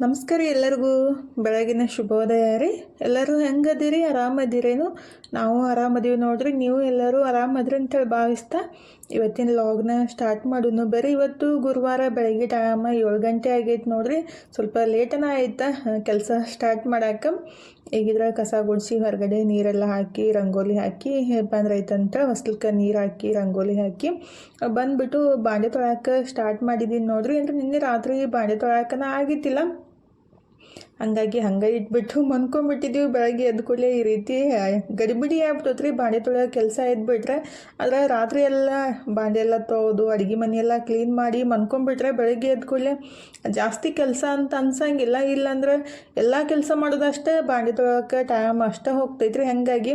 ನಮಸ್ಕಾರ ಎಲ್ಲರಿಗೂ. ಬೆಳಗಿನ ಶುಭೋದಯ ರೀ. ಎಲ್ಲರೂ ಹೆಂಗದಿರಿ? ಆರಾಮದಿರೇನು? ನಾವು ಆರಾಮದೀವಿ ನೋಡ್ರಿ, ನೀವು ಎಲ್ಲರೂ ಆರಾಮದ್ರಿ ಅಂತೇಳಿ ಭಾವಿಸ್ತಾ ಇವತ್ತಿನ ಲಾಗ್ನ ಸ್ಟಾರ್ಟ್ ಮಾಡೋನು ಬರೀ ಇವತ್ತು ಗುರುವಾರ ಬೆಳಗ್ಗೆ ಟೈಮ ಏಳು ಗಂಟೆ ಆಗೈತೆ ನೋಡ್ರಿ. ಸ್ವಲ್ಪ ಲೇಟನ ಆಯ್ತಾ ಕೆಲಸ ಸ್ಟಾರ್ಟ್ ಮಾಡಾಕ. ಈಗಿದ್ರೆ ಕಸ ಗುಡಿಸಿ ಹೊರಗಡೆ ನೀರೆಲ್ಲ ಹಾಕಿ, ರಂಗೋಲಿ ಹಾಕಿ ಬಂದ್ರೆ ಐತಂತ ಹೊಸ್ಲಕ್ಕೆ ನೀರು ಹಾಕಿ, ರಂಗೋಲಿ ಹಾಕಿ. ಬಂದ್ಬಿಟ್ಟು ಬಾಂಡೆ ತೊಳ್ಯಾಕ ಸ್ಟಾರ್ಟ್ ಮಾಡಿದ್ದೀನಿ ನೋಡ್ರಿ. ಅಂದ್ರೆ ನಿನ್ನೆ ರಾತ್ರಿ ಬಾಂಡೆ ತೊಳಕನ ಆಗಿತ್ತಿಲ್ಲ. ಹಂಗಾಗಿ ಹಂಗೆ ಇಟ್ಬಿಟ್ಟು ಮನ್ಕೊಂಡ್ಬಿಟ್ಟಿದ್ದೀವಿ ಬೆಳಗ್ಗೆ ಎದ್ದ ಕೂಡಲೇ ಈ ರೀತಿ ಗಡಿಬಿಡಿ ಆಗ್ಬಿಟ್ಟತ್ರಿ ಬಾಂಡೆ ತೊಳೆಯೋ ಕೆಲಸ ಎದ್ಬಿಟ್ರೆ ಆದರೆ ರಾತ್ರಿ ಎಲ್ಲ ಬಾಂಡೆ ಎಲ್ಲ ತೊಳೆದು ಅಡುಗೆ ಮನೆಯೆಲ್ಲ ಕ್ಲೀನ್ ಮಾಡಿ ಮನ್ಕೊಂಡ್ಬಿಟ್ರೆ ಬೆಳಗ್ಗೆ ಎದ್ದ ಕೂಡಲೇ ಜಾಸ್ತಿ ಕೆಲಸ ಅಂತ ಅನ್ಸಂಗಿಲ್ಲ. ಇಲ್ಲಾಂದ್ರೆ ಎಲ್ಲ ಕೆಲಸ ಮಾಡೋದಷ್ಟೇ ಬಾಂಡೆ ತೊಳೆಯೋಕೆ ಟೈಮ್ ಅಷ್ಟೇ ಹೋಗ್ತೈತ್ರಿ ಹಾಗಾಗಿ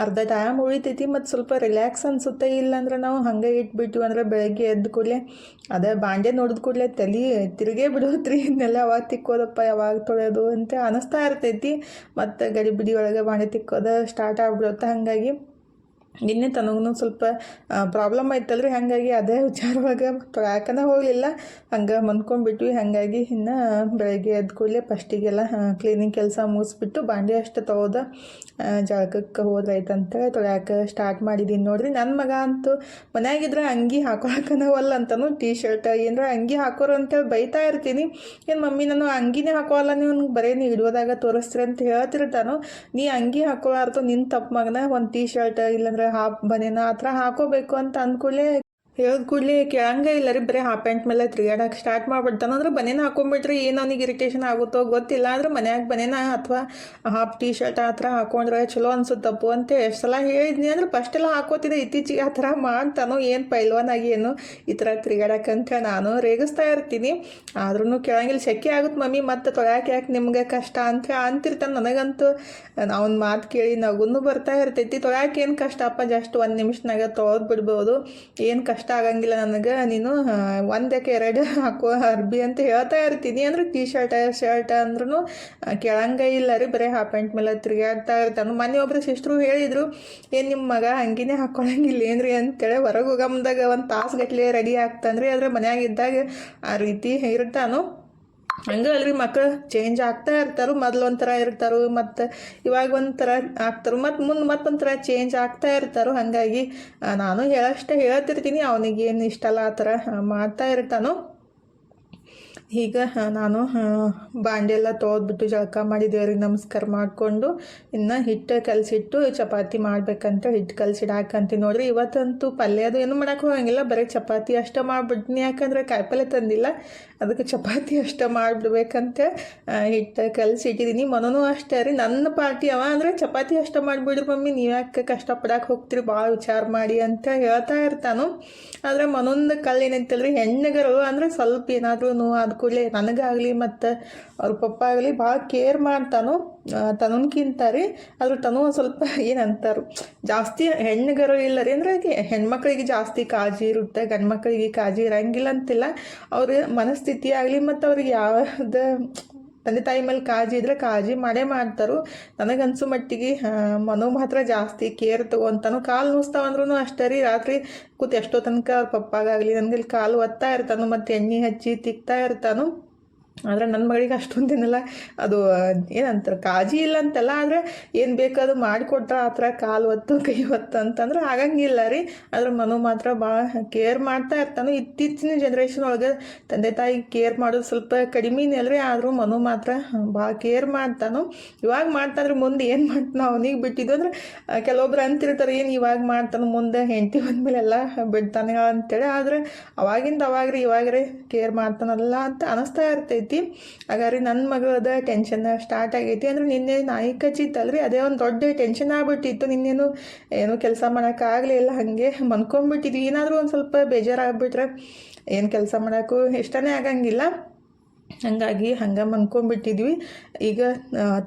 ಅರ್ಧ ಟೈಮ್ ಉಳಿತೈತಿ ಮತ್ತು ಸ್ವಲ್ಪ ರಿಲ್ಯಾಕ್ಸ್ ಅನಿಸುತ್ತೆ. ಇಲ್ಲಾಂದ್ರೆ ನಾವು ಹಂಗೆ ಇಟ್ಬಿಟ್ಟು ಅಂದ್ರೆ ಬೆಳಗ್ಗೆ ಎದ್ದ ಕೂಡಲೇ ಅದೇ ಬಾಂಡೆ ನೋಡಿದ ಕೂಡಲೇ ತಲೆ ತಿರುಗೇ ಬಿಡೋತ್ರಿ. ಇದನ್ನೆಲ್ಲ ಯಾವಾಗ ತಿಕ್ಕೋದಪ್ಪ, ಯಾವಾಗ ತೊಳೆಯೋದು ಅಂತ ಅನಿಸ್ತಾ ಇರ್ತೈತಿ. ಮತ್ತು ಗಡಿಬಿಡಿ ಒಳಗೆ ಬಾಂಡೆ ತಿಕ್ಕೋದು ಸ್ಟಾರ್ಟ್ ಆಗ್ಬಿಡುತ್ತೆ ಹಾಗಾಗಿ. ನಿನ್ನೆ ತನಗೂ ಸ್ವಲ್ಪ ಪ್ರಾಬ್ಲಮ್ ಐತಲ್ರಿ ಹಾಗಾಗಿ ಅದೇ ವಿಚಾರವಾಗ ತೊಳ್ಯಾಕನ ಹೋಗಲಿಲ್ಲ. ಹಂಗೆ ಮನ್ಕೊಂಡ್ಬಿಟ್ವಿ. ಹಾಗಾಗಿ ಇನ್ನು ಬೆಳಗ್ಗೆ ಎದ್ದ ಕೂಡಲೇ ಫಸ್ಟಿಗೆಲ್ಲ ಕ್ಲೀನಿಂಗ್ ಕೆಲಸ ಮುಗಿಸ್ಬಿಟ್ಟು ಬಾಂಡೆ ಅಷ್ಟು ತೊಗೋದ ಜಳಕಕ್ಕೆ ಹೋದ್ರಾಯ್ತಂತ ತೊಳ್ಯಾಕ ಸ್ಟಾರ್ಟ್ ಮಾಡಿದ್ದೀನಿ ನೋಡ್ರಿ. ನನ್ನ ಮಗ ಅಂತೂ ಮನ್ಯಾಗಿದ್ರೆ ಅಂಗಿ ಹಾಕೊಳಕನ ಅಂತನು ಟೀ ಶರ್ಟ್ ಏನರ ಅಂಗಿ ಹಾಕೋರು ಅಂತೇಳಿ ಬೈತಾ ಇರ್ತೀನಿ. ಏನು ಮಮ್ಮಿ ನಾನು ಅಂಗಿನೇ ಹಾಕೋಲ್ಲ ನೀವು ಬರೀ ನೀವು ಇಡೋದಾಗ ತೋರಿಸ್ತೀರಿ ಅಂತ ಹೇಳ್ತಿರ್ತಾನು. ನೀ ಅಂಗಿ ಹಾಕೊಳ್ಳಾರ್ದು ನಿನ್ನ ತಪ್ಪು ಮಗನ, ಒಂದು ಟೀ ಶರ್ಟ್ ಇಲ್ಲಾಂದ್ರೆ ಹಾಫ್ ಬನೇನ ಆ ಹಾಕೋಬೇಕು ಅಂತ ಅಂದ್ಕೂಡಲೇ ಹೇಳಿದ ಕೂಡಲೇ ಕೇಳಂಗೆ ಇಲ್ಲರಿ, ಬರೀ ಹಾಫ್ ಪ್ಯಾಂಟ್ ಮೇಲೆ ತಿರುಗಾಡಕ್ಕೆ ಸ್ಟಾರ್ಟ್ ಮಾಡ್ಬಿಡ್ತಾನೆ. ಅಂದ್ರೆ ಬನೇನ ಹಾಕೊಂಡ್ಬಿಟ್ರೆ ಏನು ಅವ್ನಿಗೆ ಇರಿಟೇಷನ್ ಆಗುತ್ತೋ ಗೊತ್ತಿಲ್ಲ. ಅಂದ್ರೆ ಮನ್ಯಾಗ ಬನೇನ ಅಥವಾ ಹಾಫ್ ಟೀ ಶರ್ಟ್ ಆ ಥರ ಹಾಕೊಂಡ್ರೆ ಚಲೋ ಅನ್ಸುತ್ತಪ್ಪು ಅಂತ ಎಷ್ಟು ಸಲ ಹೇಳಿದ್ನಿ. ಅಂದ್ರೆ ಫಸ್ಟ್ ಎಲ್ಲ ಹಾಕೋತಿದ್ದೆ, ಇತ್ತೀಚೆಗೆ ಆ ಥರ ಮಾಡ್ತಾನೋ, ಏನು ಪೈಲ್ವಾನಾಗಿ ಏನು ಈ ಥರ ತಿರುಗಾಡಕ್ಕಂತ ನಾನು ರೇಗಿಸ್ತಾ ಇರ್ತೀನಿ. ಆದ್ರೂ ಕೇಳಂಗಿಲ್ಲ ಸೆಕೆ ಆಗುತ್ತೆ ಮಮ್ಮಿ, ಮತ್ತೆ ತೊಳ್ಯಾಕೆ ಯಾಕೆ ನಿಮ್ಗೆ ಕಷ್ಟ? ಅಂತ ಅಂತಿರ್ತಾನೆ ನನಗಂತೂ. ಅವ್ನ ಮಾತು ಕೇಳಿ ನಗುನು ಬರ್ತಾ ಇರ್ತೈತಿ. ತೊಳ್ಯಾಕೆ ಏನು ಕಷ್ಟಪ್ಪ ಜಸ್ಟ್ ಒಂದು ನಿಮಿಷನಾಗ ತೊಳೆದು ಬಿಡ್ಬೋದು. ಏನು ಕಷ್ಟ? ಆಗಂಗಿಲ್ಲ ನನಗೆ. ನೀನು ಒಂದಕ್ಕೆ ಎರಡು ಹಾಕೋ ಅರ್ಬಿ ಅಂತ ಹೇಳ್ತಾ ಇರ್ತೀನಿ. ಅಂದ್ರೆ ಟೀ ಶರ್ಟ್ ಶರ್ಟ್ ಅಂದ್ರೂ ಕೇಳಂಗೆ ಇಲ್ಲ ರೀ. ಬರೀ ಹಾಫ್ ಪ್ಯಾಂಟ್ ಮೇಲೆ ತಿರುಗಾಡ್ತಾ ಇರ್ತಾನೆ. ಮನೆ ಒಬ್ಬರು ಸಿಸ್ಟ್ರು ಹೇಳಿದರು, ಏನು ನಿಮ್ಮ ಮಗ ಹಂಗಿನೇ ಹಾಕ್ಕೊಳಂಗಿಲ್ಲ ಏನ್ರಿ ಅಂತೇಳಿ ಹೊರಗೆ ಹೋಗಮ್ದಾಗ ಒಂದು ತಾಸು ಗಟ್ಲೆ ರೆಡಿ ಆಗ್ತಾನ್ರಿ. ಆದರೆ ಮನ್ಯಾಗ ಇದ್ದಾಗ ಆ ರೀತಿ ಇರ್ತಾನು. ಹಂಗೆ ಅಲ್ರಿ ಮಕ್ಕಳು ಚೇಂಜ್ ಆಗ್ತಾ ಇರ್ತಾರೆ, ಮೊದಲು ಒಂಥರ ಇರ್ತಾರು, ಮತ್ತು ಇವಾಗ ಒಂಥರ ಆಗ್ತಾರೆ. ಮತ್ತು ಮುಂದೆ ಮತ್ತೊಂಥರ ಚೇಂಜ್ ಆಗ್ತಾ ಇರ್ತಾರೆ. ಹಾಗಾಗಿ ನಾನು ಹೇಳಷ್ಟೇ ಹೇಳ್ತಿರ್ತೀನಿ. ಅವನಿಗೆ ಏನು ಇಷ್ಟಲ್ಲ ಆ ಥರ ಮಾಡ್ತಾ ಇರ್ತಾನು. ಈಗ ನಾನು ಬಾಂಡೆಲ್ಲ ತೊಳೆದ್ಬಿಟ್ಟು ಜಳಕ ಮಾಡಿ ದೇವ್ರಿಗೆ ನಮಸ್ಕಾರ ಮಾಡಿಕೊಂಡು. ಇನ್ನು ಹಿಟ್ಟು ಕಲಸಿಟ್ಟು ಚಪಾತಿ ಮಾಡ್ಬೇಕಂತ ಹಿಟ್ಟು ಕಲಸಿಡಾಕಂತೀನಿ ನೋಡ್ರಿ. ಇವತ್ತಂತೂ ಪಲ್ಯ ಅದು ಏನು ಮಾಡೋಕೆ ಹೋಗಂಗಿಲ್ಲ. ಬರೀ ಚಪಾತಿ ಅಷ್ಟೇ ಮಾಡಿಬಿಡ್ತೀನಿ ಯಾಕಂದ್ರೆ ಕಾಯಿಪಲ್ಯ ತಂದಿಲ್ಲ. ಅದಕ್ಕೆ ಚಪಾತಿ ಅಷ್ಟೇ ಮಾಡಿಬಿಡ್ಬೇಕಂತ. ಹಿಟ್ಟು ಕಲಸಿಟ್ಟಿದ್ದೀನಿ ಮನೂ ಅಷ್ಟೇ ರೀ. ನನ್ನ ಪಾರ್ಟಿ ಅವ ಅಂದರೆ ಚಪಾತಿ ಅಷ್ಟೇ ಮಾಡಿಬಿಡ್ರಿ ಮಮ್ಮಿ. ನೀವು ಯಾಕೆ ಕಷ್ಟಪಡಕ್ಕೆ ಹೋಗ್ತೀರಿ? ಭಾಳ ವಿಚಾರ ಮಾಡಿ ಅಂತ ಹೇಳ್ತಾ ಇರ್ತಾನು. ಆದರೆ ಮನೊಂದು ಕಲ್ಲು ಏನಾಯ್ತಲ್ಲ ರೀ ಹೆಣ್ಣುಗರು ಅಂದರೆ ಸ್ವಲ್ಪ ಏನಾದರೂ ನೋವು ಆದ ಕೂಡಲೇ ನನಗಾಗಲಿ ಮತ್ತು ಅವ್ರ ಪಪ್ಪ ಆಗಲಿ ಭಾಳ ಕೇರ್ ಮಾಡ್ತಾನು. ತನನ್ಕಿಂತ ರೀ ಆದ್ರೆ ತನು ಒಂದು ಸ್ವಲ್ಪ ಏನಂತಾರು, ಜಾಸ್ತಿ ಹೆಣ್ಣುಗರು ಇಲ್ಲ ರೀ ಅಂದ್ರೆ ಹೆಣ್ಮಕ್ಳಿಗೆ ಜಾಸ್ತಿ ಕಾಳಜಿ ಇರುತ್ತೆ ಗಂಡು ಮಕ್ಕಳಿಗೆ ಕಾಳಜಿ ಇರಂಗಿಲ್ಲ ಅಂತಿಲ್ಲ. ಅವ್ರ ಮನಸ್ಥಿತಿ ಆಗಲಿ ಮತ್ತು ಅವ್ರಿಗೆ ಯಾವ್ದು ತಂದೆ ತಾಯಿ ಮೇಲೆ ಕಾಳಜಿ ಇದ್ರೆ ಕಾಳಜಿ ಮಾಡೇ ಮಾಡ್ತಾರು. ನನಗನ್ಸು ಮಟ್ಟಿಗೆ ಮನೋ ಮಾತ್ರ ಜಾಸ್ತಿ ಕೇರ್ ತಗೊಂತಾನು ಕಾಲು ನುಸ್ತಾವಂದ್ರೂ ಅಷ್ಟೇ ರೀ. ರಾತ್ರಿ ಕೂತ್ ಎಷ್ಟೋ ತನಕ ಅವ್ರ ಪಪ್ಪಾಗಾಗಲಿ ನನಗೆ ಕಾಲು ಒತ್ತಾ ಇರ್ತಾನು, ಮತ್ತು ಎಣ್ಣೆ ಹಚ್ಚಿ ತಿಕ್ತಾ ಇರ್ತಾನು. ಆದರೆ ನನ್ನ ಮಗಳಿಗೆ ಅಷ್ಟೊಂದೇನೆಲ್ಲ ಅದು ಏನಂತಾರೆ, ಕಾಳಜಿ ಇಲ್ಲ ಅಂತಲ್ಲ, ಆದರೆ ಏನು ಬೇಕಾದ್ರು ಮಾಡಿಕೊಟ್ರೆ ಆ ಥರ ಕಾಲು ಹೊತ್ತು, ಕೈ ಹೊತ್ತು ಅಂತಂದ್ರೆ ಆಗಂಗಿಲ್ಲ ರೀ. ಆದ್ರೆ ಮನು ಮಾತ್ರ ಭಾಳ ಕೇರ್ ಮಾಡ್ತಾ ಇರ್ತಾನೆ. ಇತ್ತೀಚಿನ ಜನ್ರೇಷನ್ ಒಳಗೆ ತಂದೆ ತಾಯಿ ಕೇರ್ ಮಾಡೋದು ಸ್ವಲ್ಪ ಕಡಿಮೆನೇ ಅಲ್ರಿ. ಆದರೂ ಮನು ಮಾತ್ರ ಭಾಳ ಕೇರ್ ಮಾಡ್ತಾನು. ಇವಾಗ ಮಾಡ್ತಾದ್ರೆ ಮುಂದೆ ಏನು ಮಾಡ್ತಾನೆ ಅವನಿಗೆ ಬಿಟ್ಟಿದ್ದು. ಅಂದ್ರೆ ಕೆಲವೊಬ್ರು ಅಂತಿರ್ತಾರೆ, ಏನು ಇವಾಗ ಮಾಡ್ತಾನೆ, ಮುಂದೆ ಹೆಂಡತಿ ಬಂದಮೇಲೆ ಎಲ್ಲ ಬಿಡ್ತಾನೆ ಅಂತೇಳಿ. ಆದರೆ ಅವಾಗಿಂದ ಅವಾಗ ರೀ ಇವಾಗ ರೀ ಕೇರ್ ಮಾಡ್ತಾನಲ್ಲ ಅಂತ ಅನಿಸ್ತಾ ಇರ್ತೈತಿ. ಹಾಗಾದ್ರೆ ನನ್ನ ಮಗಳದ ಟೆನ್ಷನ್ ಸ್ಟಾರ್ಟ್ ಆಗೈತಿ. ಅಂದ್ರೆ ನಿನ್ನೆ ನಾಯಿ ಕಚ್ಚಿತ್ತಲ್ರಿ ಅದೇ ಒಂದು ದೊಡ್ಡ ಟೆನ್ಷನ್ ಆಗ್ಬಿಟ್ಟಿತ್ತು. ನಿನ್ನೇನು ಏನು ಕೆಲಸ ಮಾಡೋಕ್ಕಾಗಲಿಲ್ಲ ಹಾಗೆ ಮನ್ಕೊಂಡ್ಬಿಟ್ಟಿದ್ವಿ. ಏನಾದರೂ ಒಂದು ಸ್ವಲ್ಪ ಬೇಜಾರಾಗ್ಬಿಟ್ರೆ ಏನು ಕೆಲಸ ಮಾಡೋಕ್ಕೂ ಇಷ್ಟನೇ ಆಗಂಗಿಲ್ಲ. ಹಾಗಾಗಿ ಹಂಗೆ ಮನ್ಕೊಂಡ್ಬಿಟ್ಟಿದ್ವಿ ಈಗ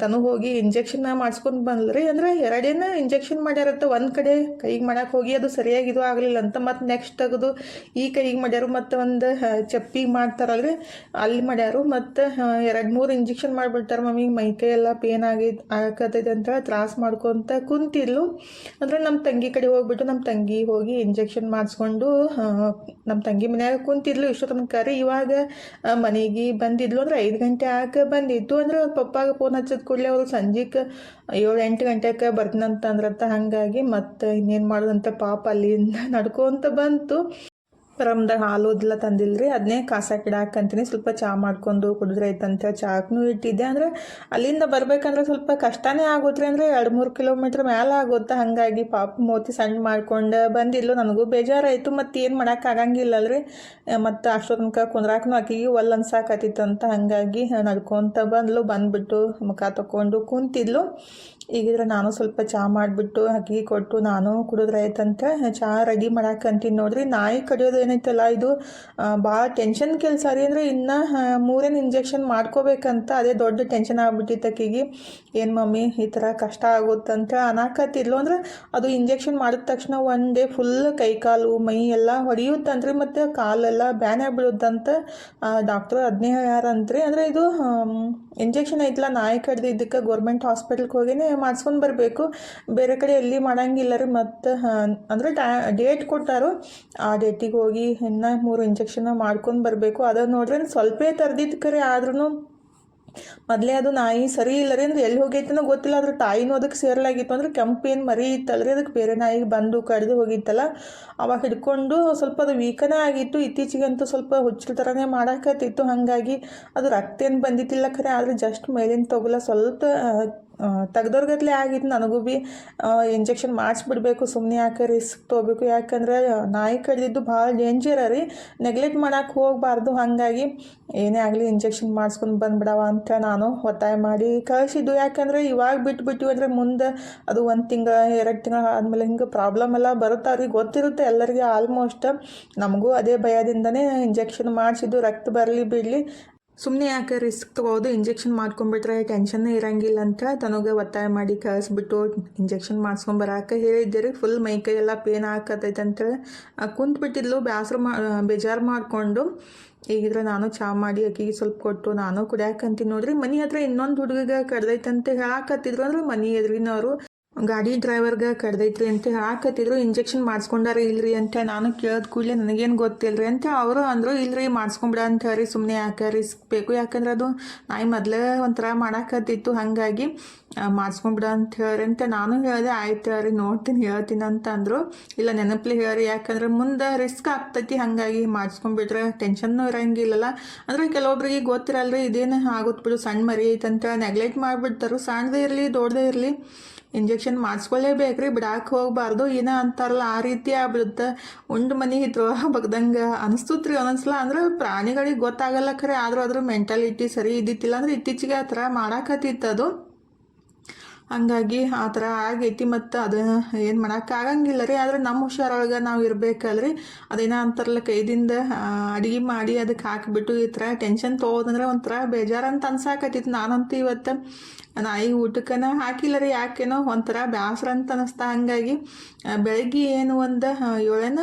ತನು ಹೋಗಿ ಇಂಜೆಕ್ಷನ್ನ ಮಾಡಿಸ್ಕೊಂಡು ಬಂದ್ರಿ ಅಂದರೆ ಎರಡೇನ ಇಂಜೆಕ್ಷನ್ ಮಾಡ್ಯಾರತ್ತ ಒಂದು ಕಡೆ ಕೈಗೆ ಮಾಡಕ್ಕೆ ಹೋಗಿ ಅದು ಸರಿಯಾಗಿ ಇದು ಆಗಲಿಲ್ಲ ಅಂತ ಮತ್ತು ನೆಕ್ಸ್ಟ್ ತೆಗೆದು ಈ ಕೈಗೆ ಮಾಡ್ಯಾರು ಮತ್ತು ಒಂದು ಚಪ್ಪಿಗೆ ಮಾಡ್ತಾರಲ್ರಿ. ಅಲ್ಲಿ ಮಾಡ್ಯಾರು ಮತ್ತು ಎರಡು ಮೂರು ಇಂಜೆಕ್ಷನ್ ಮಾಡಿಬಿಡ್ತಾರೆ ಮಮ್ಮಿಗೆ ಮೈ ಕೈ ಎಲ್ಲ ಪೇನ್ ಆಗಿ ಆಗತ್ತೈತೆ ಅಂತ ತ್ರಾಸ ಮಾಡ್ಕೊತ ಕುಂತಿದ್ಲು. ಅಂದರೆ ನಮ್ಮ ತಂಗಿ ಕಡೆ ಹೋಗ್ಬಿಟ್ಟು ನಮ್ಮ ತಂಗಿ ಹೋಗಿ ಇಂಜೆಕ್ಷನ್ ಮಾಡಿಸ್ಕೊಂಡು ನಮ್ಮ ತಂಗಿ ಮನ್ಯಾಗ ಕುಂತಿದ್ಲು. ಇಷ್ಟೊತ್ತನ ಕರೆ ಇವಾಗ ಮನೆಗೆ ಬಂದಿದ್ಲು ಅಂದ್ರೆ ಐದು ಗಂಟೆ ಆಗ ಬಂದಿತ್ತು ಅಂದ್ರೆ ಅವ್ರ ಪಪ್ಪಾಗ ಫೋನ್ ಹಚ್ಚಿದ ಕೂಡಲೇ ಅವರು ಸಂಜೆಗೆ ಏಳು ಎಂಟು ಗಂಟೆಗೆ ಬರ್ತೀನಂತ ಅಂದ್ರಂತ ಹಾಗಾಗಿ ಮತ್ತೆ ಇನ್ನೇನು ಮಾಡೋದಂತ ಪಾಪ ಅಲ್ಲಿಂದ ನಡ್ಕೊಂತ ಬಂತು. ರಮ್ದಾಗ ಹಾಲು ಅದೆಲ್ಲ ತಂದಿಲ್ರಿ ಅದನ್ನೇ ಕಾಸಾಕಿಡ ಹಾಕಂತೀನಿ ಸ್ವಲ್ಪ ಚಹಾ ಮಾಡ್ಕೊಂಡು ಕುಡಿದ್ರೆ ಐತಂತ ಚಾಕ್ನೂ ಇಟ್ಟಿದ್ದೆ ಅಂದ್ರೆ ಅಲ್ಲಿಂದ ಬರ್ಬೇಕಂದ್ರೆ ಸ್ವಲ್ಪ ಕಷ್ಟನೇ ಆಗುತ್ತೆ ಅಂದರೆ ಎರಡು ಮೂರು ಕಿಲೋಮೀಟ್ರ್ ಮೇಲೆ ಆಗುತ್ತೆ. ಹಾಗಾಗಿ ಪಾಪ ಮೋತಿ ಸಣ್ಣ ಮಾಡ್ಕೊಂಡು ಬಂದಿಲ್ಲ ನನಗೂ ಬೇಜಾರಾಯಿತು ಮತ್ತು ಏನು ಮಾಡೋಕೆ ಆಗಂಗಿಲ್ಲಲ್ರಿ. ಮತ್ತು ಅಷ್ಟೋ ತನಕ ಕುಂದ್ರಾಕನು ಆಕಿಗೆ ಒಲ್ ಅಂತ ಹಾಗಾಗಿ ನಡ್ಕೊತ ಬಂದ್ಲು, ಬಂದುಬಿಟ್ಟು ಮುಖ ತಗೊಂಡು ಕುಂತಿದ್ಲು. ಈಗಿದ್ರೆ ನಾನು ಸ್ವಲ್ಪ ಚಹಾ ಮಾಡಿಬಿಟ್ಟು ಅಕ್ಕಿ ಕೊಟ್ಟು ನಾನು ಕುಡಿದ್ರಾಯ್ತಂತ ಚಹಾ ರೆಡಿ ಮಾಡಾಕಂತೀನಿ ನೋಡ್ರಿ. ನಾಯಿ ಕಡಿಯೋದು ಏನೈತಲ್ಲ ಇದು ಭಾಳ ಟೆನ್ಷನ್ ಕೆಲಸ ರೀ ಅಂದರೆ ಇನ್ನು ಮೂರೇನು ಇಂಜೆಕ್ಷನ್ ಮಾಡ್ಕೋಬೇಕಂತ ಅದೇ ದೊಡ್ಡ ಟೆನ್ಷನ್ ಆಗ್ಬಿಟ್ಟಿತ್ತು ಅಕ್ಕಿಗೆ. ಏನು ಮಮ್ಮಿ, ಈ ಥರ ಕಷ್ಟ ಆಗುತ್ತಂತ. ಅನಾಕತ್ತಿದ್ಲು ಅಂದ್ರೆ ಅದು ಇಂಜೆಕ್ಷನ್ ಮಾಡಿದ ತಕ್ಷಣ ಒನ್ ಡೇ ಫುಲ್ ಕೈ ಕಾಲು ಮೈ ಎಲ್ಲ ಹೊಡೆಯುತ್ತಂತ್ರಿ ಮತ್ತು ಕಾಲೆಲ್ಲ ಬ್ಯಾನ್ ಆಗಿಬಿಡುತ್ತಂತ. ಡಾಕ್ಟ್ರು ಅದನ್ನೇ ಹೇಳ್ಯಾರಂತ್ರಿ ಅಂದರೆ ಇದು ಇಂಜೆಕ್ಷನ್ ಐತಲ್ಲ ನಾಯಿ ಕಡ್ದಿದ್ದಕ್ಕೆ ಗೌರ್ಮೆಂಟ್ ಹಾಸ್ಪಿಟ್ಲ್ಗೆ ಹೋಗಿನೇ ಮಾಡಿಸ್ಕೊಂಡು ಬರಬೇಕು. ಬೇರೆ ಕಡೆ ಎಲ್ಲಿ ಮಾಡಂಗಿಲ್ಲ ರೀ ಮತ್ತು ಅಂದರೆ ಡೇಟ್ ಕೊಟ್ಟಾರು. ಆ ಡೇಟಿಗೆ ಹೋಗಿ ಇನ್ನು ಮೂರು ಇಂಜೆಕ್ಷನ್ ಮಾಡ್ಕೊಂಡು ಬರಬೇಕು. ಅದು ನೋಡ್ರಿ, ಸ್ವಲ್ಪ ತರ್ದಿದ್ದು ಕರೆ ಆದ್ರೂ ಮೊದಲೇ ಅದು ನಾಯಿ ಸರಿ ಇಲ್ಲ ರೀ ಅಂದ್ರೆ ಎಲ್ಲಿ ಹೋಗೈತನೋ ಗೊತ್ತಿಲ್ಲ ಅದ್ರ ತಾಯಿನೂ ಅದಕ್ಕೆ ಸೇರಲಾಗಿತ್ತು ಅಂದ್ರೆ ಕೆಂಪೇನು ಮರಿ ಇತ್ತಲ್ರಿ, ಅದಕ್ಕೆ ಬೇರೆ ನಾಯಿಗೆ ಬಂದು ಕಡಿದು ಹೋಗಿತ್ತಲ್ಲ. ಅವಾಗ ಹಿಡ್ಕೊಂಡು ಸ್ವಲ್ಪ ಅದು ವೀಕನೇ ಆಗಿತ್ತು, ಇತ್ತೀಚೆಗಂತೂ ಸ್ವಲ್ಪ ಹುಚ್ಚರ ಥರನೇ ಮಾಡಾಕತ್ತಿತ್ತು. ಹಾಗಾಗಿ ಅದು ರಕ್ತ ಏನು ಬಂದಿತ್ತಿಲ್ಲ ಖರೆ ಆದರೆ ಜಸ್ಟ್ ಮೇಲಿನ ತೊಗಲ ಸ್ವಲ್ಪ ತೆಗ್ದೋರ್ಗತ್ಲೆ ಆಗಿತ್ತು. ನನಗೂ ಭೀ ಇಂಜೆಕ್ಷನ್ ಮಾಡಿಸ್ಬಿಡ್ಬೇಕು ಸುಮ್ಮನೆ ಯಾಕೆ ರಿಸ್ಕ್ ತೊಗೋಬೇಕು? ಯಾಕಂದ್ರೆ ನಾಯಿ ಕಡಿದಿದ್ದು ಭಾಳ ಡೇಂಜರ ರೀ. ನೆಗ್ಲೆಕ್ಟ್ ಮಾಡೋಕೆ ಹೋಗಬಾರ್ದು. ಹಾಗಾಗಿ ಏನೇ ಆಗಲಿ ಇಂಜೆಕ್ಷನ್ ಮಾಡಿಸ್ಕೊಂಡು ಬಂದ್ಬಿಡವ ಅಂತ ನಾನು ಒತ್ತಾಯ ಮಾಡಿ ಕಳಿಸಿದ್ದು. ಯಾಕಂದರೆ ಇವಾಗ ಬಿಟ್ಬಿಟ್ಟಿವಿ ಅಂದರೆ ಮುಂದೆ ಅದು ಒಂದು ತಿಂಗಳ, ಎರಡು ತಿಂಗಳು ಆದಮೇಲೆ ಹಿಂಗೆ ಪ್ರಾಬ್ಲಮ್ ಎಲ್ಲ ಬರುತ್ತೆ ಅವ್ರಿಗೆ ಗೊತ್ತಿರುತ್ತೆ ಎಲ್ಲರಿಗೆ ಆಲ್ಮೋಸ್ಟ್ ನಮಗೂ ಅದೇ ಭಯದಿಂದನೇ ಇಂಜೆಕ್ಷನ್ ಮಾಡಿಸಿದ್ದು. ರಕ್ತ ಬರಲಿ, ಬಿಡಲಿ. ಸುಮ್ಮನೆ ಯಾಕೆ ರಿಸ್ಕ್ ತಗೋದು? ಇಂಜೆಕ್ಷನ್ ಮಾಡ್ಕೊಂಡ್ಬಿಟ್ರೆ ಟೆನ್ಷನ್ನೇ ಇರಂಗಿಲ್ಲ ಅಂತ ತನಗೆ ಒತ್ತಾಯ ಮಾಡಿ ಕಳಿಸ್ಬಿಟ್ಟು ಇಂಜೆಕ್ಷನ್ ಮಾಡಿಸ್ಕೊಂಬರಾಕ ಹೇಳಿದ್ದೀರಿ. ಫುಲ್ ಮೈ ಕೈಯೆಲ್ಲ ಪೇನ್ ಹಾಕತೈತೆ ಅಂತೇಳಿ ಕುಂತ್ಬಿಟ್ಟಿದ್ಲು ಬೇಸರ ಮಾ ಬೇಜಾರು ಮಾಡಿಕೊಂಡು. ಈಗಿದ್ರೆ ನಾನು ಚಾ ಮಾಡಿ ಅಕ್ಕಿಗೆ ಸ್ವಲ್ಪ ಕೊಟ್ಟು ನಾನು ಕುಡಿಯಾಕಂತೀನಿ ನೋಡ್ರಿ. ಮನೆ ಹತ್ರ ಇನ್ನೊಂದು ಹುಡುಗಿಗೆ ಕರೆದೈತಂತೆ ಹೇಳಾಕತ್ತಿದ್ರು ಅಂದ್ರೆ ಮನೆ ಎದುರಿನವರು ಗಾಡಿ ಡ್ರೈವರ್ಗೆ ಕಡ್ದೈತ್ರಿ ಅಂತ ಹಾಕತ್ತಿದ್ರು ಇಂಜೆಕ್ಷನ್ ಮಾಡಿಸ್ಕೊಂಡಾರ ಇಲ್ರಿ ಅಂತ ನಾನು ಕೇಳಿದ ಕೂಡಲೇ ನನಗೇನು ಗೊತ್ತಿಲ್ರಿ ಅಂತ ಅವರು ಅಂದರು, ಇಲ್ರಿ ಮಾಡಿಸ್ಕೊಂಬಿಡ ಅಂತ ಹೇಳಿ ಸುಮ್ಮನೆ ಯಾಕೆ ರಿಸ್ಕ್ ಬೇಕು ಯಾಕಂದ್ರೆ ಅದು ನಾಯಿ ಮೊದಲೇ ಒಂಥರ ಮಾಡಾಕತ್ತಿತ್ತು. ಹಾಗಾಗಿ ಮಾಡಿಸ್ಕೊಂಬಿಡ ಅಂತ ಹೇಳಿ ಅಂತ ನಾನು ಹೇಳಿದೆ, ಆಯ್ತು ರೀ, ನೋಡ್ತೀನಿ, ಹೇಳ್ತೀನಿ ಅಂತ ಅಂದರು ಇಲ್ಲ, ನೆನಪಲಿ ಹೇಳ್ರಿ, ಯಾಕಂದ್ರೆ ಮುಂದೆ ರಿಸ್ಕ್ ಆಗ್ತೈತಿ, ಹಾಗಾಗಿ ಮಾಡಿಸ್ಕೊಂಡ್ಬಿಟ್ರೆ ಟೆನ್ಷನ್ನು ಇರಂಗಿಲ್ಲಲ್ಲ. ಅಂದರೆ ಕೆಲವೊಬ್ರಿಗೆ ಗೊತ್ತಿರಲ್ರಿ, ಇದೇನು ಆಗುತ್ತೆ ಬಿಡು, ಸಣ್ಣ ಮರಿ ಐತಂತ ನೆಗ್ಲೆಕ್ಟ್ ಮಾಡಿಬಿಡ್ತಾರೆ. ಸಣ್ಣದೇ ಇರಲಿ ದೊಡ್ಡದೇ ಇರಲಿ ಇಂಜೆಕ್ಷನ್ ಮಾಡಿಸ್ಕೊಳ್ಳೇಬೇಕ್ರಿ ಬಿಡಾಕೆ ಹೋಗಬಾರ್ದು. ಏನೋ ಅಂತಾರಲ್ಲ, ಆ ರೀತಿ ಆಗ್ಬಿಡುತ್ತೆ. ಉಂಡು ಮನೆ ಇದ್ರು ಬಗ್ದಂಗೆ ಅನಿಸ್ತುತ್ರಿ ಒಂದೊಂದ್ಸಲ. ಅಂದ್ರೆ ಪ್ರಾಣಿಗಳಿಗೆ ಗೊತ್ತಾಗಲ್ಲ ಖರೆ ಆದರೂ ಅದ್ರ ಮೆಂಟಾಲಿಟಿ ಸರಿ ಇದ್ದಿತ್ತಿಲ್ಲ. ಅಂದ್ರೆ ಇತ್ತೀಚೆಗೆ ಆ ಥರ ಮಾಡಾಕತ್ತಿತ್ತು ಅದು ಹಂಗಾಗಿ ಆ ಥರ ಆಗೈತಿ ಮತ್ತು ಅದು ಏನು ಮಾಡೋಕ್ಕಾಗಂಗಿಲ್ಲ ರೀ. ಆದರೆ ನಮ್ಮ ಹುಷಾರೊಳಗೆ ನಾವು ಇರಬೇಕಲ್ರಿ. ಅದೇನೋ ಅಂತಾರಲ್ಲ ಕೈದಿಂದ ಅಡುಗೆ ಮಾಡಿ ಅದಕ್ಕೆ ಹಾಕಿಬಿಟ್ಟು ಈ ಥರ ಟೆನ್ಷನ್ ತೊಗೋದಂದ್ರೆ ಒಂಥರ ಬೇಜಾರಂತ ಅನ್ಸಾಕತ್ತಿತ್ತು ನಾನಂತೂ ಇವತ್ತು ನಾಯಿ ಊಟಕ್ಕನ ಹಾಕಿಲ್ಲ ರೀ. ಯಾಕೇನೋ ಒಂಥರ ಬೇಸರ ಅಂತ ಅನ್ನಿಸ್ತಾ ಹಂಗಾಗಿ ಬೆಳಗ್ಗೆ ಏನು ಒಂದು ಏಳೇನ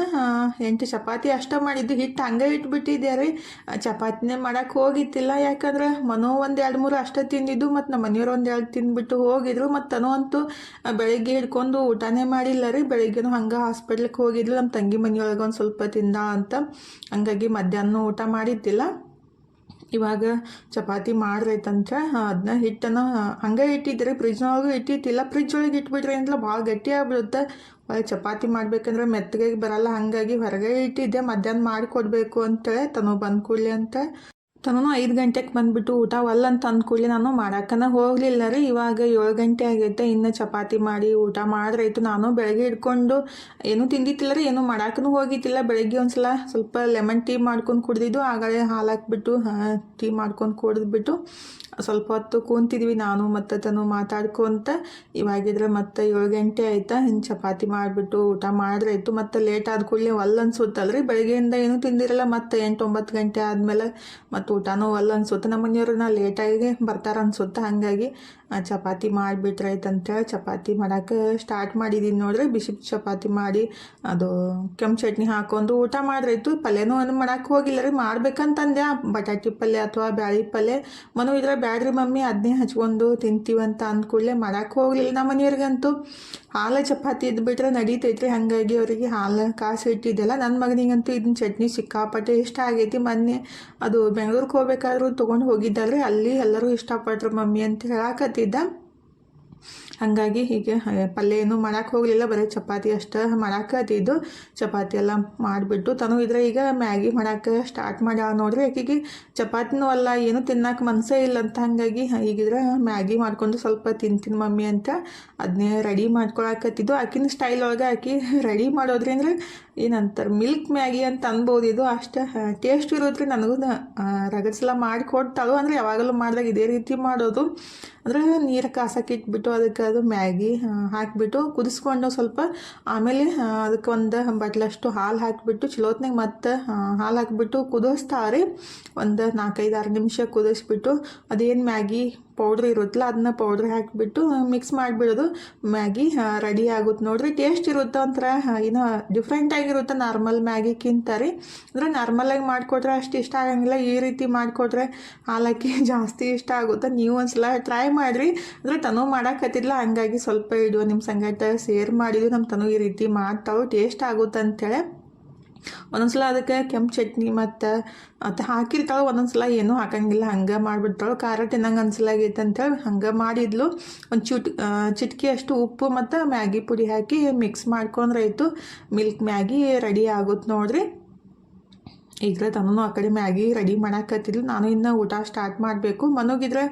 ಎಂಟು ಚಪಾತಿ ಅಷ್ಟೇ ಮಾಡಿದ್ದು. ಹಿಟ್ಟು ಹಂಗೆ ಇಟ್ಬಿಟ್ಟಿದ್ದೆ ರೀ. ಚಪಾತಿನೇ ಮಾಡೋಕ್ಕೆ ಹೋಗಿತ್ತಿಲ್ಲ. ಯಾಕಂದ್ರೆ ಮನೋ ಒಂದು ಎರಡು ಮೂರು ಅಷ್ಟೇ ತಿಂದಿದ್ದು ಮತ್ತು ನಮ್ಮ ಮನೆಯವ್ರು ಒಂದು ಎರಡು ತಿಂದ್ಬಿಟ್ಟು ಹೋಗಿದ್ರು. ಮತ್ತು ತನೂ ಅಂತೂ ಬೆಳಗ್ಗೆ ಹಿಡ್ಕೊಂಡು ಊಟನೇ ಮಾಡಿಲ್ಲ ರೀ. ಬೆಳಗ್ಗೆನೂ ಹಂಗೆ ಹಾಸ್ಪಿಟ್ಲಿಗೆ ಹೋಗಿದ್ಲು. ನಮ್ಮ ತಂಗಿ ಮನೆಯೊಳಗೆ ಒಂದು ಸ್ವಲ್ಪ ತಿಂದ ಅಂತ. ಹಂಗಾಗಿ ಮಧ್ಯಾಹ್ನ ಊಟ ಮಾಡಿದ್ದಿಲ್ಲ. ಇವಾಗ ಚಪಾತಿ ಮಾಡ್ರೈತಂತ ಅದನ್ನ ಹಿಟ್ಟನ್ನು ಹಂಗೆ ಇಟ್ಟಿದ್ರಿ. ಫ್ರಿಜ್ನೊಳಗೂ ಇಟ್ಟಿತ್ತಿಲ್ಲ ಫ್ರಿಜ್ ಒಳಗೆ ಇಟ್ಬಿಟ್ರಿ ಅಂತ ಭಾಳ ಗಟ್ಟಿ ಆಗ್ಬಿಡುತ್ತೆ. ಭಾಳ ಚಪಾತಿ ಮಾಡ್ಬೇಕಂದ್ರೆ ಮೆತ್ತಗೆ ಬರಲ್ಲ. ಹಾಗಾಗಿ ಹೊರಗೆ ಇಟ್ಟಿದ್ದೆ. ಮಧ್ಯಾಹ್ನ ಮಾಡಿಕೊಡ್ಬೇಕು ಅಂತೇಳಿ ತನು ಬಂದ್ಕೊಳ್ಳಿ ಅಂತ. ತನೂ ಐದು ಗಂಟೆಗೆ ಬಂದುಬಿಟ್ಟು ಊಟ ಒಲ್ಲ ಅಂತ ಅಂದ್ಕೊಳ್ಳಿ, ನಾನು ಮಾಡಕ್ಕನ ಹೋಗಲಿಲ್ಲ ರೀ. ಇವಾಗ ಏಳು ಗಂಟೆ ಆಗೈತೆ, ಇನ್ನು ಚಪಾತಿ ಮಾಡಿ ಊಟ ಮಾಡಿದ್ರಾಯ್ತು. ನಾನು ಬೆಳಗ್ಗೆ ಹಿಡ್ಕೊಂಡು ಏನೂ ತಿಂದಿತ್ತಿಲ್ಲ ರೀ, ಏನೂ ಮಾಡಕ್ಕೂ ಹೋಗಿದ್ದಿಲ್ಲ ಬೆಳಗ್ಗೆ ಒಂದ್ಸಲ ಸ್ವಲ್ಪ ಲೆಮನ್ ಟೀ ಮಾಡ್ಕೊಂಡು ಕುಡ್ದಿದ್ದು, ಆಗಲೇ ಹಾಲು ಹಾಕ್ಬಿಟ್ಟು ಟೀ ಮಾಡ್ಕೊಂಡು ಕುಡಿದ್ಬಿಟ್ಟು ಸ್ವಲ್ಪ ಹೊತ್ತು ಕೂತಿದ್ವಿ ನಾನು ಮತ್ತು ತನು ಮಾತಾಡ್ಕೊಂತ ಇವಾಗಿದ್ರೆ ಮತ್ತೆ ಏಳು ಗಂಟೆ ಆಯ್ತಾ ಹಿಂಗೆ ಚಪಾತಿ ಮಾಡಿಬಿಟ್ಟು ಊಟ ಮಾಡಿದ್ರೆ ಆಯಿತು, ಮತ್ತು ಲೇಟ್ ಆದ ಕೂಡಲೇ ಒಲ್ಲ ಅನ್ಸುತ್ತಲ್ರಿ ಬೆಳಗ್ಗೆಯಿಂದ ಏನೂ ತಿಂದಿರಲ್ಲ, ಮತ್ತು ಎಂಟು ಒಂಬತ್ತು ಗಂಟೆ ಆದಮೇಲೆ ಮತ್ತು ಊಟನೂ ಒಲ್ಲ ಅನ್ಸುತ್ತೆ ನಮ್ಮ ಮನೆಯವ್ರನ್ನ ಲೇಟಾಗಿ ಬರ್ತಾರೆ ಅನ್ಸುತ್ತೆ, ಹಾಗಾಗಿ ಚಪಾತಿ ಮಾಡಿಬಿಟ್ರೆ ಆಯ್ತು ಅಂತೇಳಿ ಚಪಾತಿ ಮಾಡೋಕ್ಕೆ ಸ್ಟಾರ್ಟ್ ಮಾಡಿದ್ದೀನಿ ನೋಡ್ರಿ. ಬಿಸಿ ಚಪಾತಿ ಮಾಡಿ, ಅದು ಕೆಂಪು ಚಟ್ನಿ ಹಾಕೊಂಡು ಊಟ ಮಾಡ್ರಾಯ್ತು ಪಲ್ಯನೂ ಏನು ಮಾಡಕ್ಕೆ ಹೋಗಿಲ್ಲ ರೀ. ಮಾಡ್ಬೇಕಂತಂದೆ. ಬಟಾಟಿ ಪಲ್ಯ ಅಥವಾ ಬ್ಯಾಳಿ ಪಲ್ಯ, ಮನು ಇದ್ರೆ ಬ್ಯಾಡ್ರಿ ಮಮ್ಮಿ ಅದನ್ನೇ ಹಚ್ಕೊಂಡು ತಿಂತೀವಿ ಅಂತ ಅಂದ್ಕೊಳ್ಳೆ ಮಾಡಕ್ಕೆ ಹೋಗಲಿಲ್ಲ ನಮ್ಮ ಮನೆಯವ್ರಿಗಂತೂ. ಹಾಲು ಚಪಾತಿ ಇದ್ಬಿಟ್ರೆ ನಡೀತೈತ್ರಿ, ಹಾಗಾಗಿ ಅವರಿಗೆ ಹಾಲು ಕಾಸು ಇಟ್ಟಿದ್ದೆಲ್ಲ. ನನ್ನ ಮಗನಿಗಂತೂ ಇದನ್ನ ಚಟ್ನಿ ಸಿಕ್ಕಾಪಟ್ಟೆ ಇಷ್ಟ ಆಗೈತಿ. ಮೊನ್ನೆ ಅದು ಬೆಂಗ್ಳೂರಿಗೆ ಹೋಗ್ಬೇಕಾದ್ರೂ ತೊಗೊಂಡು ಹೋಗಿದ್ದಲ್ರಿ. ಅಲ್ಲಿ ಎಲ್ಲರೂ ಇಷ್ಟಪಟ್ರು ಮಮ್ಮಿ ಅಂತ ಹೇಳಾಕತ್ತಿದ್ದ. ಹಾಗಾಗಿ ಹೀಗೆ ಪಲ್ಯ ಏನೂ ಮಾಡಕ್ಕೆ ಹೋಗಲಿಲ್ಲ, ಬರೀ ಚಪಾತಿ ಅಷ್ಟು ಮಾಡಾಕತ್ತಿದ್ದು ಚಪಾತಿ ಎಲ್ಲ ಮಾಡಿಬಿಟ್ಟು ತನು ಇದ್ರೆ ಈಗ ಮ್ಯಾಗಿ ಮಾಡಕ್ಕೆ ಸ್ಟಾರ್ಟ್ ಮಾಡ್ಯಾವ ನೋಡ್ರಿ, ಆಕೆಗೆ ಚಪಾತಿನೂ ಅಲ್ಲ, ಏನು ತಿನ್ನಕ್ಕೆ ಮನಸ್ಸೇ ಇಲ್ಲ ಅಂತ ಹಾಗಾಗಿ ಈಗಿದ್ರೆ ಮ್ಯಾಗಿ ಮಾಡ್ಕೊಂಡು ಸ್ವಲ್ಪ ತಿಂತೀನಿ ಮಮ್ಮಿ ಅಂತ ಅದನ್ನೇ ರೆಡಿ ಮಾಡ್ಕೊಳಕತ್ತಿದ್ದು. ಆಕಿನ ಸ್ಟೈಲ್ ಒಳಗೆ ಆಕಿ ರೆಡಿ ಮಾಡೋದ್ರಿ ಅಂದ್ರೆ ಏನಂತಾರೆ ಮಿಲ್ಕ್ ಮ್ಯಾಗಿ ಅಂತ ಅನ್ಬೋದು ಇದು ಅಷ್ಟು. ಟೇಸ್ಟ್ ಇರೋದ್ರಿ ನನಗೂ ರಗಡ್ಸಲ ಮಾಡಿಕೊಡ್ತಾಳು ಅಂದರೆ ಯಾವಾಗಲೂ ಮಾಡಿದಾಗ ಇದೇ ರೀತಿ ಮಾಡೋದು. ಅಂದರೆ ನೀರು ಕಾಸಕ್ಕೆ ಇಟ್ಬಿಟ್ಟು ಅದಕ್ಕೆ ಅದು ಮ್ಯಾಗಿ ಹಾಕಿಬಿಟ್ಟು ಕುದಿಸ್ಕೊಂಡು ಸ್ವಲ್ಪ ಆಮೇಲೆ ಅದಕ್ಕೆ ಒಂದು ಬಟ್ಲಷ್ಟು ಹಾಲು ಹಾಕಿಬಿಟ್ಟು ಚಲೋತ್ನಾಗ ಮತ್ತೆ ಹಾಲು ಹಾಕಿಬಿಟ್ಟು ಕುದಿಸ್ತಾರೆ ಒಂದು ನಾಲ್ಕೈದು ಆರು ನಿಮಿಷ ಕುದಿಸ್ಬಿಟ್ಟು ಅದೇನು ಮ್ಯಾಗಿ ಪೌಡ್ರ್ ಇರುತ್ತಲ್ಲ ಅದನ್ನ ಪೌಡ್ರ್ ಹಾಕಿಬಿಟ್ಟು ಮಿಕ್ಸ್ ಮಾಡಿಬಿಡೋದು. ಮ್ಯಾಗಿ ರೆಡಿ ಆಗುತ್ತೆ ನೋಡಿರಿ. ಟೇಸ್ಟ್ ಇರುತ್ತೆ ಒಂಥರ ಏನೋ ಡಿಫ್ರೆಂಟ್ ಆಗಿರುತ್ತೆ ನಾರ್ಮಲ್ ಮ್ಯಾಗಿಕ್ಕಿಂತ ರೀ. ಅಂದರೆ ನಾರ್ಮಲಾಗಿ ಮಾಡಿಕೊಟ್ರೆ ಅಷ್ಟು ಇಷ್ಟ ಆಗಂಗಿಲ್ಲ. ಈ ರೀತಿ ಮಾಡಿಕೊಟ್ರೆ ಹಾಲಕ್ಕಿ ಜಾಸ್ತಿ ಇಷ್ಟ ಆಗುತ್ತೆ. ನೀವು ಒಂದ್ಸಲ ಟ್ರೈ ಮಾಡಿರಿ. ಅಂದರೆ ತನು ಮಾಡಾಕತ್ತಿದ್ಲ ಹಂಗಾಗಿ ಸ್ವಲ್ಪ ಇದು ನಿಮ್ಮ ಸಂಗಟ ಸೇರ್ ಮಾಡಿದ್ರು ನಮ್ಮ ತನು ಈ ರೀತಿ ಮಾಡ್ತಾವೆ ಟೇಸ್ಟ್ ಆಗುತ್ತೆ ಅಂತೇಳಿ. ಒಂದೊಂದ್ಸಲ ಅದಕ್ಕೆ ಕೆಂಪು ಚಟ್ನಿ ಮತ್ತು ಅದು ಹಾಕಿರ್ತಾಳೆ, ಒಂದೊಂದ್ಸಲ ಏನೂ ಹಾಕಂಗಿಲ್ಲ, ಹಂಗೆ ಮಾಡಿಬಿಡ್ತಾಳೆ ಖಾರ ತಿನ್ನಂಗೆ ಅನ್ಸಲಾಗೈತೆ ಅಂತೇಳಿ ಹಂಗೆ ಮಾಡಿದ್ಲು. ಒಂದು ಚುಟ್ ಚಿಟ್ಕಿ ಅಷ್ಟು ಉಪ್ಪು ಮತ್ತು ಮ್ಯಾಗಿ ಪುಡಿ ಹಾಕಿ ಮಿಕ್ಸ್ ಮಾಡ್ಕೊಂಡ್ರೆ ಆಯಿತು. ಮಿಲ್ಕ್ ಮ್ಯಾಗಿ ರೆಡಿ ಆಗುತ್ತೆ ನೋಡ್ರಿ. ಈಗ ತನೂ ಆ ಕಡೆ ಮ್ಯಾಗಿ ರೆಡಿ ಮಾಡಾಕತ್ತಿಲ್ಲ ನಾನು ಇನ್ನೂ ಊಟ ಸ್ಟಾರ್ಟ್ ಮಾಡಬೇಕು. ಮನೋಗಿದ್ರೆ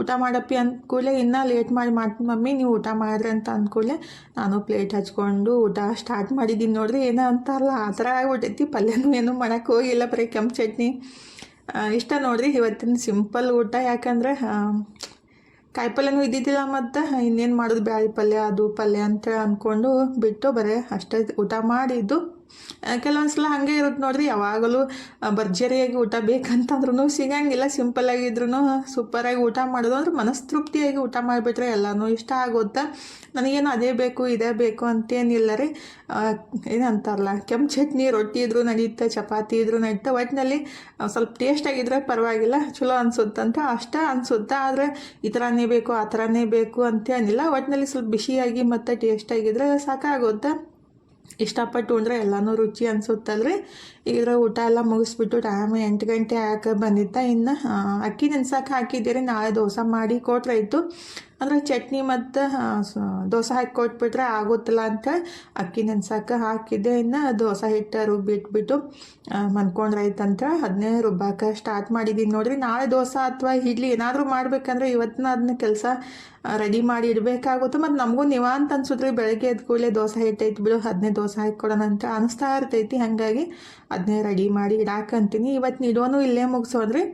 ಊಟ ಮಾಡಪ್ಪಿ ಅಂದ್ಕೂಲೆ ಇನ್ನೂ ಲೇಟ್ ಮಾಡಿ ಮಾಡ್ತೀನಿ ಮಮ್ಮಿ, ನೀವು ಊಟ ಮಾಡಿದ್ರೆ ಅಂತ ಅಂದ್ಕೂಲೆ ನಾನು ಪ್ಲೇಟ್ ಹಚ್ಕೊಂಡು ಊಟ ಸ್ಟಾರ್ಟ್ ಮಾಡಿದ್ದೀನಿ ನೋಡ್ರಿ. ಏನೋ ಅಂತಾರಲ್ಲ, ಆ ಥರ ಆಗ್ಬಿಟ್ಟೈತಿ ಪಲ್ಯನೂ ಏನೂ ಮಾಡೋಕ್ಕೆ ಹೋಗಿಲ್ಲ. ಬರೀ ಕೆಂಪು ಚಟ್ನಿ. ಇಷ್ಟ ನೋಡ್ರಿ ಇವತ್ತಿನ ಸಿಂಪಲ್ ಊಟ. ಯಾಕಂದರೆ ಕಾಯಿ ಕಾಯಿಪಲ್ಯನೂ ಇದ್ದಿದ್ದಿಲ್ಲ ಮತ್ತು ಇನ್ನೇನು ಮಾಡೋದು? ಬ್ಯಾಳಿ ಪಲ್ಯ, ಅದು ಪಲ್ಯ ಅಂತೇಳಿ ಅಂದ್ಕೊಂಡು ಬಿಟ್ಟು ಬರೀ ಅಷ್ಟೇ ಊಟ ಮಾಡಿದ್ದು. ಕೆಲವೊಂದು ಸಲ ಹಾಗೆ ಇರುತ್ತೆ ನೋಡ್ರಿ, ಯಾವಾಗಲೂ ಭರ್ಜರಿಯಾಗಿ ಊಟ ಬೇಕಂತಂದ್ರೂ ಸಿಗಂಗಿಲ್ಲ. ಸಿಂಪಲ್ಲಾಗಿದ್ರೂ ಸೂಪರಾಗಿ ಊಟ ಮಾಡೋದು ಅಂದ್ರೆ ಮನಸ್ತೃಪ್ತಿಯಾಗಿ ಊಟ ಮಾಡಿಬಿಟ್ರೆ ಎಲ್ಲನೂ ಇಷ್ಟ ಆಗುತ್ತೆ? ನನಗೇನು ಅದೇ ಬೇಕು, ಇದೇ ಬೇಕು ಅಂತೇನಿಲ್ಲ ರೀ. ಏನಂತಾರಲ್ಲ, ಕೆಂಪು ಚಟ್ನಿ, ರೊಟ್ಟಿ ಇದ್ರೂ ನಡೀತೆ, ಚಪಾತಿ ಇದ್ರೂ ನಡೀತೆ ಒಟ್ಟಿನಲ್ಲಿ ಸ್ವಲ್ಪ ಟೇಸ್ಟ್ ಆಗಿದ್ರೆ ಪರವಾಗಿಲ್ಲ, ಚಲೋ ಅನ್ಸುತ್ತಂತ, ಅಷ್ಟ ಅನಿಸುತ್ತೆ? ಆದರೆ, ಈ ಥರನೇ ಬೇಕು, ಆ ಥರನೇ ಬೇಕು ಅಂತೇನಿಲ್ಲ. ಒಟ್ಟಿನಲ್ಲಿ ಸ್ವಲ್ಪ ಬಿಸಿಯಾಗಿ ಮತ್ತು ಟೇಸ್ಟಾಗಿದ್ರೆ ಸಾಕಾಗುತ್ತೆ? ಇಷ್ಟಪಟ್ಟು ಉಂಡ್ರೆ ಎಲ್ಲನೂ ರುಚಿ ಅನಿಸುತ್ತಲ್ರಿ ಈಗ ಊಟ ಎಲ್ಲ ಮುಗಿಸ್ಬಿಟ್ಟು ಟೈಮ್ ಎಂಟು ಗಂಟೆ ಆಕ ಬಂದಿತ್ತ ಇನ್ನು ಅಕ್ಕಿ ನೆನ್ಸಕ್ಕೆ ಹಾಕಿದ್ದೀರಿ. ನಾಳೆ ದೋಸೆ ಮಾಡಿ ಕೊಟ್ರಾಯ್ತು. ಅಂದರೆ ಚಟ್ನಿ ಮತ್ತು ದೋಸೆ ಹಾಕಿ ಕೊಟ್ಬಿಟ್ರೆ ಆಗುತ್ತಲ್ಲ ಅಂತ ಅಕ್ಕಿ ನೆನ್ಸಕ್ಕೆ ಹಾಕಿದ್ದೆ. ಇನ್ನು ದೋಸೆ ಹಿಟ್ಟು ರುಬ್ಬಿಟ್ಬಿಟ್ಟು ಮನ್ಕೊಂಡ್ರಾಯ್ತಂತ ಅದನ್ನೇ ರುಬ್ಬಾಕ ಸ್ಟಾರ್ಟ್ ಮಾಡಿದ್ದೀನಿ ನೋಡಿರಿ. ನಾಳೆ ದೋಸೆ ಅಥವಾ ಇಡ್ಲಿ ಏನಾದರೂ ಮಾಡ್ಬೇಕಂದ್ರೆ ಇವತ್ತಿನ ಅದನ್ನ ಕೆಲಸ ರೆಡಿ ಮಾಡಿ ಇಡಬೇಕಾಗುತ್ತೆ. ಮತ್ತು ನಮಗೂ ನಿವಾಂತ ಅನ್ಸುತ್ತೆ ಬೆಳಗ್ಗೆ ಎದ್ದ ಕೂಡಲೇ ದೋಸೆ ಹಿಟ್ಟೈತೆ ಬಿಡು ಅದನ್ನೇ ದೋಸೆ ಹಾಕ್ಕೊಡೋಣ ಅಂತ ಅನಿಸ್ತಾ ಇರ್ತೈತಿ. ಹಾಗಾಗಿ ಅದನ್ನೇ ರೆಡಿ ಮಾಡಿ ಇಡಾಕಂತೀನಿ ಇವತ್ತು ಇಡೋನು ಇಲ್ಲೇ ಮುಗಿಸೋದ್ರಿ.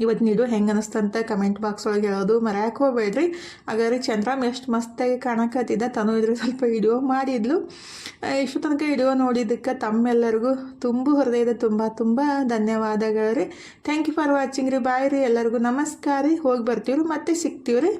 ಇವತ್ತು ನೀಡು ಹೆಂಗೆ ಅನಿಸ್ತಂತ ಕಮೆಂಟ್ ಬಾಕ್ಸ್ ಒಳಗೆ ಹೇಳೋದು ಮರ್ಯಾಕೆ ಹೋಗ್ಬೇಡ್ರಿ. ಹಾಗಾದ್ರೆ ಚಂದ್ರಮ್ ಎಷ್ಟು ಮಸ್ತಾಗಿ ಕಾಣಕತ್ತಿದ್ದ ತನು ಇದ್ರೆ ಸ್ವಲ್ಪ ವಿಡಿಯೋ ಮಾಡಿದ್ಲು. ಇಷ್ಟು ತನಕ ವಿಡಿಯೋ ನೋಡಿದ್ದಕ್ಕೆ ತಮ್ಮೆಲ್ಲರಿಗೂ ತುಂಬ ಹೃದಯದ ತುಂಬ ತುಂಬ ಧನ್ಯವಾದಗಳು ರೀ. ಥ್ಯಾಂಕ್ ಯು ಫಾರ್ ವಾಚಿಂಗ್ ರೀ. ಬಾಯ್ ರೀ ಎಲ್ಲರಿಗೂ. ನಮಸ್ಕಾರ ರೀ. ಹೋಗಿ ಬರ್ತೀವಿ ರೀ ಮತ್ತೆ ರೀ